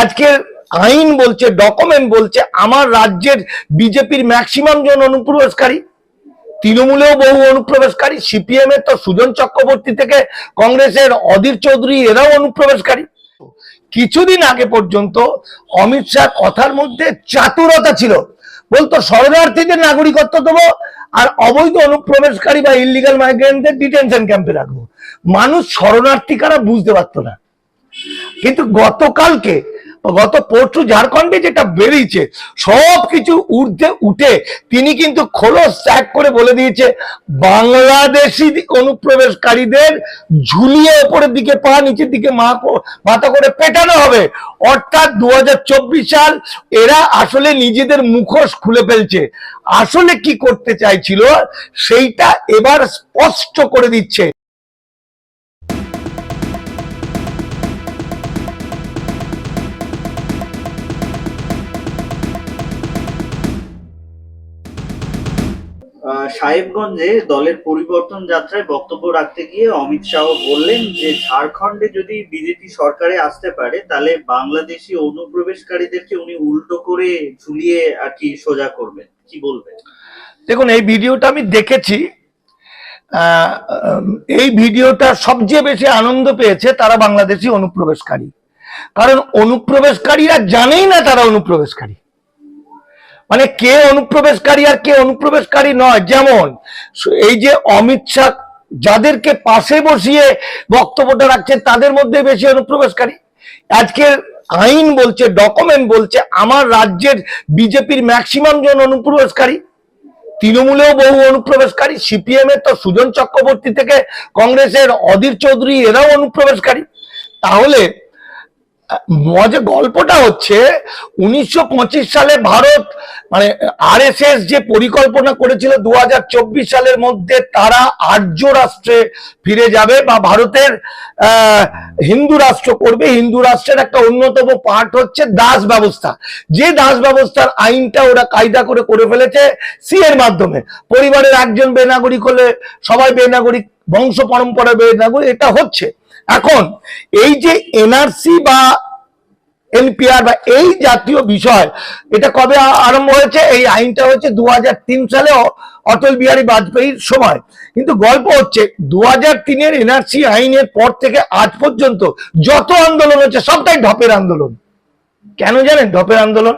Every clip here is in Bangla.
আজকের আইন বলছে ডকুমেন্ট বলছে, আমার রাজ্যের বিজেপির ম্যাক্সিমাম জন অনুপ্রবেশকারী, তৃণমূলেও বহু অনুপ্রবেশকারী সিপিএম এর তো সুজন চক্রবর্তী থেকে কংগ্রেসের অধীর চৌধুরী, এরাও অনুপ্রবেশকারী। কিছুদিন আগে পর্যন্ত অমিত শাহ কথার মধ্যে চাতুরতা ছিল। বলতো, শরণার্থীদের নাগরিকত্ব দেবো আর অবৈধ অনুপ্রবেশকারী বা ইলিগাল মাইগ্রেন্টদের ডিটেনশন ক্যাম্পে রাখব। মানুষ শরণার্থী কারা বুঝতে পারতো না। কিন্তু গতকালকে গত পরশু ঝাড়খণ্ডে যেটা বেরিয়েছে, সব কিছু ঊর্ধ্বে উঠে তিনি কিন্তু খোলস ত্যাগ করে বলে দিয়েছে, বাংলাদেশি অনুপ্রবেশকারীদের ঝুলিয়ে ওপরের দিকে পা, নিচের দিকে মাথা করে পেটানো হবে। অর্থাৎ দু হাজার চব্বিশ সাল এরা আসলে নিজেদের মুখোশ খুলে ফেলছে। আসলে কি করতে চাইছিল, সেইটা এবার স্পষ্ট করে দিচ্ছে। সাহেবগঞ্জে দলের পরিবর্তন যাত্রায় বক্তব্য রাখতে গিয়ে অমিত শাহ বললেন যে, ঝাড়খণ্ডে যদি বিজেপি সরকারে আসতে পারে, তাহলে বাংলাদেশি অনুপ্রবেশকারীদেরকে উনি উল্টো করে ঝুলিয়ে আর কি সোজা করবেন। কি বলবেন? দেখুন, এই ভিডিওটা আমি দেখেছি। এই ভিডিওটা সবচেয়ে বেশি আনন্দ পেয়েছে তারা বাংলাদেশি অনুপ্রবেশকারী। কারণ অনুপ্রবেশকারীরা জানেই না তারা অনুপ্রবেশকারী। মানে কে অনুপ্রবেশকারী আর কে অনুপ্রবেশকারী নয়, যেমন এই যে অমিত শাহ যাদেরকে পাশে বসিয়ে বক্তব্যটা রাখছেন, তাদের মধ্যে বেশি অনুপ্রবেশকারী। আজকের আইন বলছে ডকুমেন্ট বলছে, আমার রাজ্যের বিজেপির ম্যাক্সিমাম জন অনুপ্রবেশকারী। তৃণমূলেও বহু অনুপ্রবেশকারী সিপিএম এর তো সুজন চক্রবর্তী থেকে কংগ্রেসের অধীর চৌধুরী, এরাও অনুপ্রবেশকারী। তাহলে মজা গল্পটা হচ্ছে, উনিশশো পঁচিশ সালে ভারত মানে আরএসএস যে পরিকল্পনা করেছিল দু হাজার চব্বিশ সালের মধ্যে, তারা আর্য রাষ্ট্রে ফিরে যাবে বা ভারতের হিন্দু রাষ্ট্র করবে। হিন্দু রাষ্ট্রের একটা অন্যতম পার্ট হচ্ছে দাস ব্যবস্থা। যে দাস ব্যবস্থার আইনটা ওরা কায়দা করে করে ফেলেছে সি এর মাধ্যমে। পরিবারের একজন বেনাগরিক হলে সবাই বেনাগরিক, বংশ পরম্পরা বেনাগরিক, এটা হচ্ছে। এখন এই যে এনআরসি বা এনপিআর বা এই জাতীয় বিষয়, এটা কবে আরম্ভ হয়েছে? এই আইনটা হাজার তিন সালে অটল বিহারী বাজপেয়ীর সময়। কিন্তু গল্প হচ্ছে দু হাজার তিনের এনআরসি আইনের পর থেকে আজ পর্যন্ত যত আন্দোলন হচ্ছে, সবটাই ঢপের আন্দোলন। কেন জানেন? ঢপের আন্দোলন।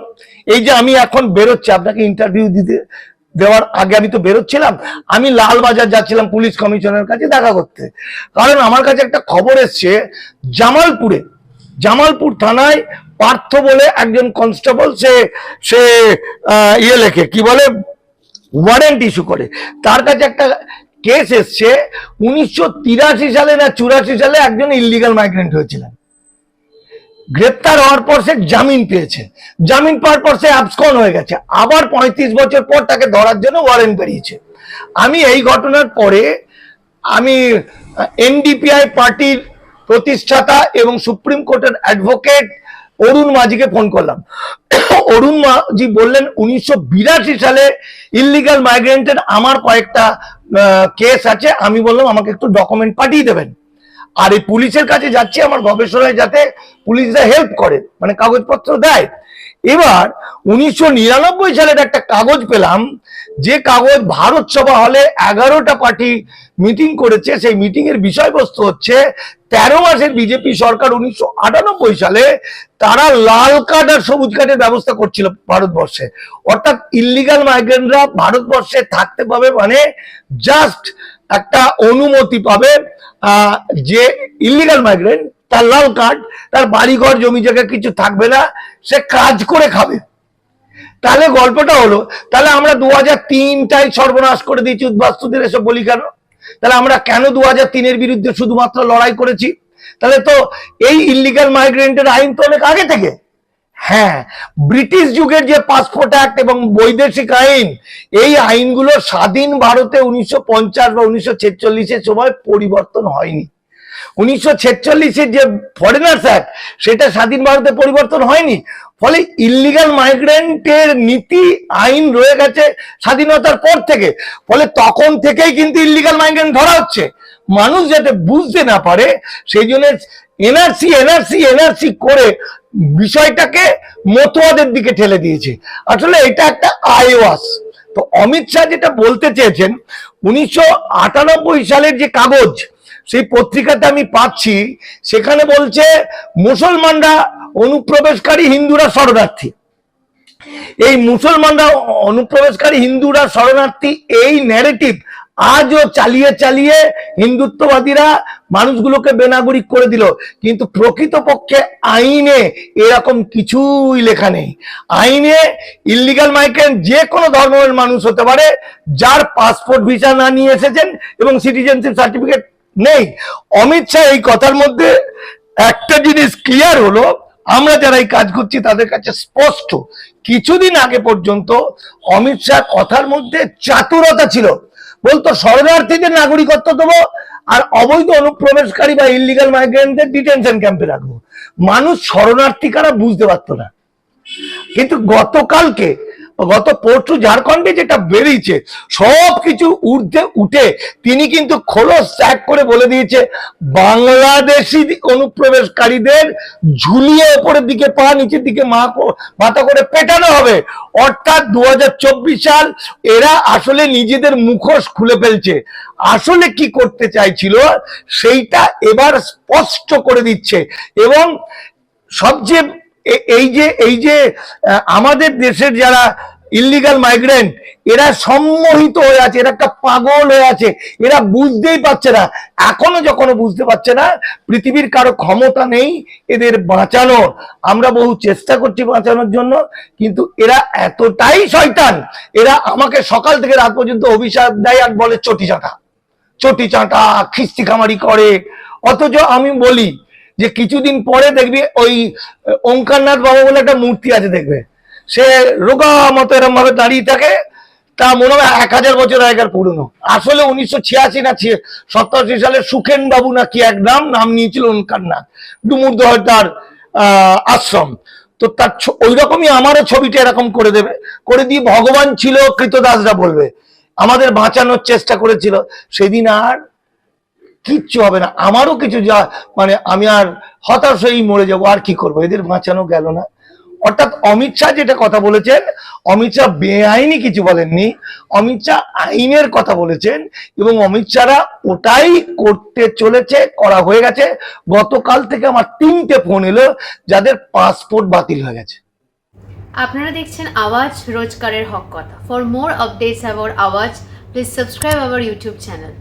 এই যে আমি এখন বেরোচ্ছি, আপনাকে ইন্টারভিউ দিতে দেওয়ার আগে আমি তো বেরোচ্ছিলাম, আমি লালবাজার যাচ্ছিলাম পুলিশ কমিশনের কাছে দেখা করতে। কারণ আমার কাছে একটা খবর এসছে, জামালপুরে, জামালপুর থানায় পার্থ বলে একজন কনস্টেবল সে সে ইয়ে লেখে, কি বলে? ওয়ারেন্ট ইস্যু করে। তার কাছে একটা কেস এসছে, উনিশশো তিরাশি সালে না চুরাশি সালে একজন ইলিগাল মাইগ্রেন্ট হয়েছিলেন। গ্রেপ্তার হওয়ার পর সে জামিন পেয়েছে। জামিন পাওয়ার পর সে অ্যাবসকন হয়ে গেছে। আবার পঁয়ত্রিশ বছর পর তাকে ধরার জন্য ওয়ারেন্ট বেরিয়েছে। আমি এই ঘটনার পরে আমি এনডিপিআই পার্টির প্রতিষ্ঠাতা এবং সুপ্রিম কোর্টের অ্যাডভোকেট অরুণ মাঝিকে ফোন করলাম। অরুণ মাঝি বললেন, উনিশশো বিরাশি সালে ইলিগাল মাইগ্রেন্টের আমার কয়েকটা কেস আছে। আমি বললাম, আমাকে একটু ডকুমেন্ট পাঠিয়ে দেবেন। আর এই পুলিশের কাছে যাচ্ছি আমার গবেষণায় যাতে পুলিশরা হেল্প করে মানে কাগজপত্র দেয়। এবার উনিশশো নিরানব্বই সালের একটা কাগজ পেলাম, যে কাগজ ভারত সভা হলে এগারোটা পার্টি মিটিং করেছে, সেই মিটিং এর বিষয়বস্তু হচ্ছে, তেরো মাসের বিজেপি সরকার উনিশশো আটানব্বই সালে তারা লাল কার্ড আর সবুজ কার্ডের ব্যবস্থা করছিল ভারতবর্ষে। অর্থাৎ ইলিগাল মাইগ্রেন্টরা ভারতবর্ষে থাকতে পাবে মানে জাস্ট একটা অনুমতি পাবে যে ইলিগাল মাইগ্রেন্ট তার লাল কার্ড তার বাড়িঘর, জমি জায়গা কিছু থাকবে না, সে কাজ করে খাবে। তাহলে গল্পটা হলো, তাহলে আমরা দু হাজার তিনটাই সর্বনাশ করে দিয়েছি উদ্বাস্তুদের এসব বলি কেন? তাহলে আমরা কেন দু হাজার তিনের বিরুদ্ধে শুধুমাত্র লড়াই করেছি? তাহলে তো এই ইলিগাল মাইগ্রেন্টের আইন তো অনেক আগে থেকে। হ্যাঁ ব্রিটিশ যুগের যে পাসপোর্ট অ্যাক্ট এবং বৈদেশিক আইন, এই আইনগুলো স্বাধীন ভারতে উনিশশো পঞ্চাশ বা উনিশশো সময় পরিবর্তন হয়নি। উনিশশো যে ফরেনার্স অ্যাক্ট সেটা স্বাধীন ভারতে পরিবর্তন হয়নি। ফলে ইলিগাল মাইগ্রেন্টের নীতি, আইন রয়ে গেছে স্বাধীনতার পর থেকে। ফলে তখন থেকেই কিন্তু ইলিগাল মাইগ্রেন্ট ধরা হচ্ছে। মানুষ যাতে বুঝতে না পারে, সেই জন্য এনআরসি এনআরসি এনআরসি করে বিষয়টাকে মতোয়াদের দিকে ঠেলে দিয়েছে। আসলে এটা একটা আইওয়াস। তো অমিত শাহ যেটা বলতে চেয়েছেন, উনিশশো আটানব্বই সালের যে কাগজ, সেই পত্রিকাতে আমি পাচ্ছি, সেখানে বলছে, মুসলমানরা অনুপ্রবেশকারী হিন্দুরা শরণার্থী। এই মুসলমানরা অনুপ্রবেশকারী হিন্দুরা শরণার্থী, এই ন্যারেটিভ আজও চালিয়ে চালিয়ে হিন্দুত্ববাদীরা মানুষগুলোকে বেনাগরিক করে দিল। কিন্তু প্রকৃতপক্ষে আইনে এরকম কিছুই লেখা নেই। আইনে ইলিগাল মাইগ্রেন্ট যে কোনো ধর্মের মানুষ হতে পারে, যার পাসপোর্ট ভিসা না নিয়ে এসেছেন এবং সিটিজেনশিপ সার্টিফিকেট নেই। অমিত শাহ এই কথার মধ্যে একটা জিনিস ক্লিয়ার হলো। আমরা যারা এই কাজ করছি, তাদের কাছে স্পষ্ট। কিছুদিন আগে পর্যন্ত অমিত শাহ কথার মধ্যে চাতুরতা ছিল। বলতো শরণার্থীদের নাগরিকত্ব দেবো আর অবৈধ অনুপ্রবেশকারী বা ইলিগাল মাইগ্রেন্টদের ডিটেনশন ক্যাম্পে রাখব। মানুষ শরণার্থী কারা বুঝতে পারতো না। কিন্তু গতকালকে গত পরশু ঝাড়খণ্ডে যেটা বেরিয়েছে সব কিছু ঊর্ধ্বে উঠে তিনি কিন্তু খোলস ত্যাগ করে বলে দিয়েছে, বাংলাদেশি অনুপ্রবেশকারীদের ঝুলিয়ে ওপরের দিকে পা, নিচের দিকে মা মাথা করে পেটানো হবে। অর্থাৎ দু হাজার চব্বিশ সাল এরা আসলে নিজেদের মুখোশ খুলে ফেলছে। আসলে কি করতে চাইছিল, সেইটা এবার স্পষ্ট করে দিচ্ছে এবং সবচেয়ে এই যে এই যে আমাদের দেশের যারা ইলিগাল মাইগ্রেন্ট এরা সম্মোহিত হয়ে আছে, এরা একটা পাগল হয়ে আছে, এরা বুঝতেই পারছে না, এখনও যখন বুঝতে পারছে না, পৃথিবীর কারও ক্ষমতা নেই এদের বাঁচানোর। আমরা বহু চেষ্টা করছি বাঁচানোর জন্য, কিন্তু এরা এতটাই শয়তান, এরা আমাকে সকাল থেকে রাত পর্যন্ত অভিশাপ দেয় আর বলে চটি চাটা চটি চাটা, খিস্তি খামারি করে। অথচ আমি বলি যে কিছুদিন পরে দেখবি ওই ওঙ্কারনাথ বাবা বলে একটা মূর্তি আছে দেখবে। সে রোগা মতো এরম ভাবে দাঁড়িয়ে থাকে, তা মনে হয় এক হাজার বছর আগেকার পুরনো। আসলে উনিশশো ছিয়াশি না সপ্তাশি সালে সুখেন বাবু না কি এক নাম নাম নিয়েছিল ওঙ্কারনাথ। ডুমুরদহ তার আশ্রম। তো তার ওই রকমই আমারও ছবিটা এরকম করে দেবে। করে দিয়ে ভগবান ছিল, কৃতদাসরা বলবে। আমাদের বাঁচানোর চেষ্টা করেছিল। সেদিন আর কিচ্ছু হবে না। আমারও কিছু যা মানে আমি আর হতাশ হয়েই মরে যাব, আর কি করব? এদের বাঁচানো গেল না। অর্থাৎ অমিত শাহ যেটা কথা বলেছেন, অমিত শাহ বেআইনি কিছু বলেননি। অমিত শাহ আইনের কথা বলেছেন এবং অমিত শাহরা ওটাই করতে চলেছে, করা হয়ে গেছে। গতকাল থেকে আমার তিনটে ফোন এলো, যাদের পাসপোর্ট বাতিল হয়ে গেছে। আপনারা দেখছেন আওয়াজ রোজকারের হক কথা। For more updates about Awaaz please subscribe our YouTube channel